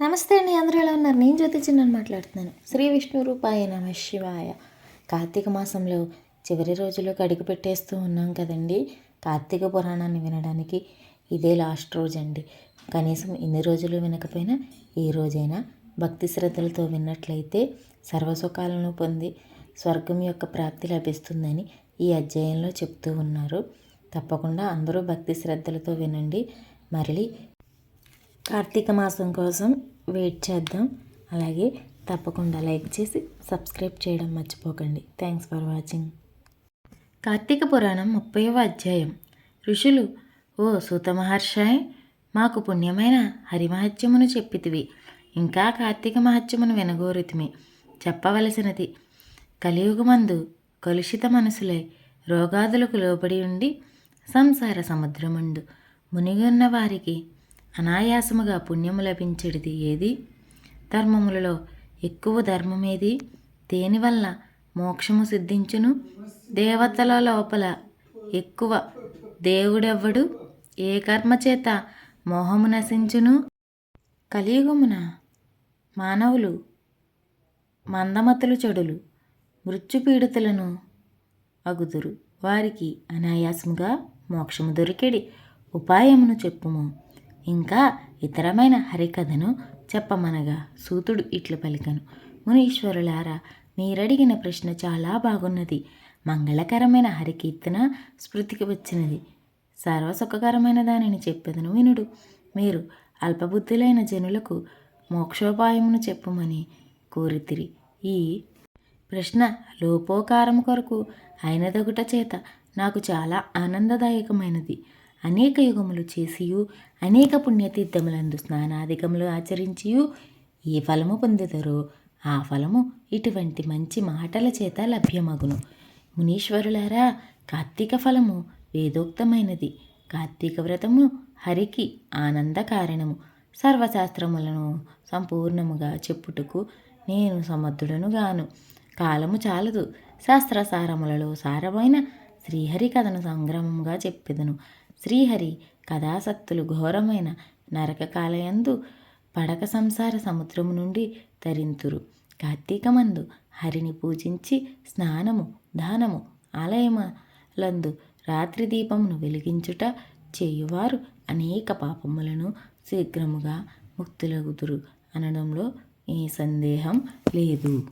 నమస్తే అండి అందరూ ఎలా ఉన్నారు? నేను జ్యోతి చిన్నని మాట్లాడుతున్నాను. శ్రీ విష్ణు రూపాయ నమ శివాయ. కార్తీక మాసంలో చివరి రోజులకు అడుగు పెట్టేస్తూ ఉన్నాం కదండి. కార్తీక పురాణాన్ని వినడానికి ఇదే లాస్ట్ రోజు అండి కనీసం ఇన్ని రోజులు వినకపోయినా ఈ రోజైనా భక్తి శ్రద్ధలతో విన్నట్లయితే సర్వసుఖాలను పొంది స్వర్గం యొక్క ప్రాప్తి లభిస్తుందని ఈ అధ్యాయంలో చెప్తూ ఉన్నారు. తప్పకుండా అందరూ భక్తి శ్రద్ధలతో వినండి. మరలి కార్తీక మాసం కోసం వెయిట్ చేద్దాం. అలాగే తప్పకుండా లైక్ చేసి సబ్స్క్రైబ్ చేయడం మర్చిపోకండి. Thanks for watching. కార్తీక పురాణం ముప్పైవ అధ్యాయం. ఋషులు ఓ సూత మహర్షాయ్ మాకు పుణ్యమైన హరిమహత్యమును చెప్పితివి. ఇంకా కార్తీక మహత్యమును వినగోరితిమి. చెప్పవలసినది కలియుగమందు కలుషిత మనసులై రోగాదులకు లోబడి ఉండి సంసార సముద్రముండు మునిగున్న వారికి అనాయాసముగా పుణ్యము లభించేది ఏది? ధర్మములలో ఎక్కువ ధర్మమేది? దేనివల్ల మోక్షము సిద్ధించును? దేవతల లోపల ఎక్కువ దేవుడెవ్వడు? ఏ కర్మ చేత మోహము నశించును? కలియుగమున మానవులు మందమతులు చెడులు మృత్యుపీడితులను అగుదురు. వారికి అనాయాసముగా మోక్షము దొరికెడి. ఉపాయమును చెప్పుము. ఇంకా ఇతరమైన హరికథను చెప్పమనగా సూతుడు ఇట్లు పలికను. మునీశ్వరులారా మీరడిగిన ప్రశ్న చాలా బాగున్నది. మంగళకరమైన హరికీర్తన స్మృతికి వచ్చినది. సర్వసుఖకరమైన దానిని చెప్పెదను వినుడు. మీరు అల్పబుద్ధులైన జనులకు మోక్షోపాయమును చెప్పమని కోరితిరి. ఈ ప్రశ్న లోపోకారము కొరకు అయినదొకట చేత నాకు చాలా ఆనందదాయకమైనది. అనేక యుగములు చేసియు అనేక పుణ్యతీర్థములందు స్నానాధికములు ఆచరించియు ఏ ఫలము పొందుతారో ఆ ఫలము ఇటువంటి మంచి మాటల చేత లభ్యమగును. మునీశ్వరులారా కార్తీక ఫలము వేదోక్తమైనది. కార్తీక వ్రతము హరికి ఆనంద కారణము. సర్వశాస్త్రములను సంపూర్ణముగా చెప్పుటకు నేను సమర్థుడను గాను కాలము చాలదు. శాస్త్రసారములలో సారమైన శ్రీహరి కథను సంగ్రమంగా చెప్పెదను. శ్రీహరి కథాసక్తులు ఘోరమైన నరక కాలయందు పడక సంసార సముద్రము నుండి తరింతురు. కార్తీకమందు హరిని పూజించి స్నానము దానము ఆలయమలందు రాత్రి దీపమును వెలిగించుట చేయువారు అనేక పాపములను శీఘ్రముగా ముక్తులగుదురు. అనడంలో ఏ సందేహం లేదు.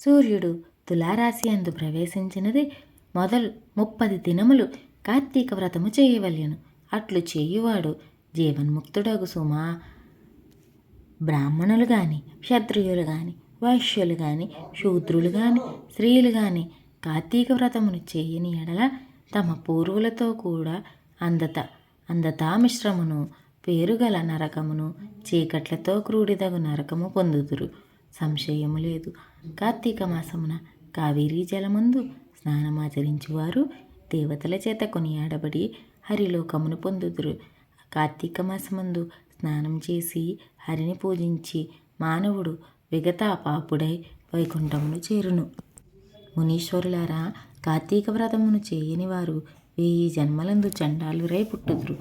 సూర్యుడు తులారాశి అందు ప్రవేశించినది మొదలు ముప్పది దినములు కార్తీక వ్రతము చేయవలెను. అట్లు చేయువాడు జీవన్ముక్తుడగు సుమా. బ్రాహ్మణులు కానీ క్షత్రియులు కానీ వైశ్యులు కానీ శూద్రులు కానీ స్త్రీలు కానీ కార్తీక వ్రతమును చేయని ఎడల తమ పూర్వులతో కూడా అందత అందతా మిశ్రమును పేరుగల నరకమును చీకట్లతో క్రూడిదగు నరకము పొందుదురు. సంశయము లేదు. కార్తీక మాసమున కావేరీ జలమందు స్నానమాచరించువారు దేవతల చేత కొనియాడబడి హరిలోకమును పొందుదురు. కార్తీక మాసమందు స్నానం చేసి హరిని పూజించి మానవుడు విగతా పాపుడై వైకుంఠమును చేరును. మునీశ్వరులారా కార్తీక వ్రతమును చేయని వారు వెయ్యి జన్మలందు చండాలురై పుట్టుదురు.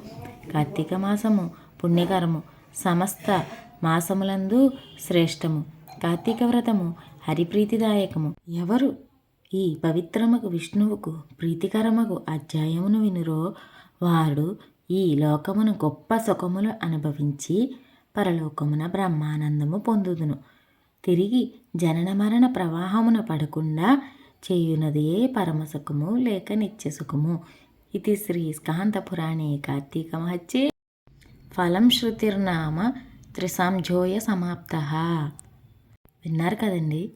కార్తీక మాసము పుణ్యకరము సమస్త మాసములందు శ్రేష్టము. కార్తీక వ్రతము హరిప్రీతిదాయకము. ఎవరు ఈ పవిత్రమగు విష్ణువుకు ప్రీతికరమగు అధ్యాయమును వినురో. వాడు ఈ లోకమును గొప్ప సుఖములు అనుభవించి పరలోకమున బ్రహ్మానందము పొందుదును. తిరిగి జనన మరణ ప్రవాహమున పడకుండా చేయునదే పరమసుఖము లేక నిత్యసుఖము ఇది శ్రీ స్కాంతపురాణే కార్తీక మహత్యే. ఫలం శృతిర్నామ త్రిసంజోయ సమాప్త. విన్నారు కదండి?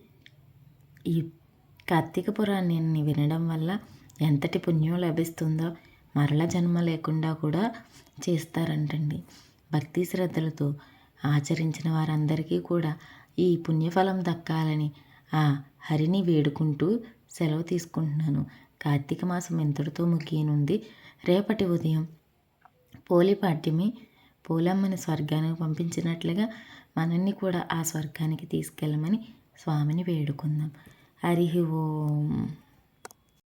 ఈ కార్తీక పురాణాన్ని వినడం వల్ల ఎంతటి పుణ్యం లభిస్తుందో మరల జన్మ లేకుండా కూడా చేస్తారంటండి. భక్తి శ్రద్ధలతో ఆచరించిన వారందరికీ కూడా ఈ పుణ్యఫలం దక్కాలని ఆ హరిని వేడుకుంటూ సెలవు తీసుకుంటున్నాను. కార్తీక మాసం ఎంతటితో ముగియనుంది? రేపటి ఉదయం పోలిపాడ్యమి పోలమ్మని స్వర్గానికి పంపించినట్లుగా మనల్ని కూడా ఆ స్వర్గానికి తీసుకెళ్ళమని స్వామిని వేడుకుందాం. హరి ఓం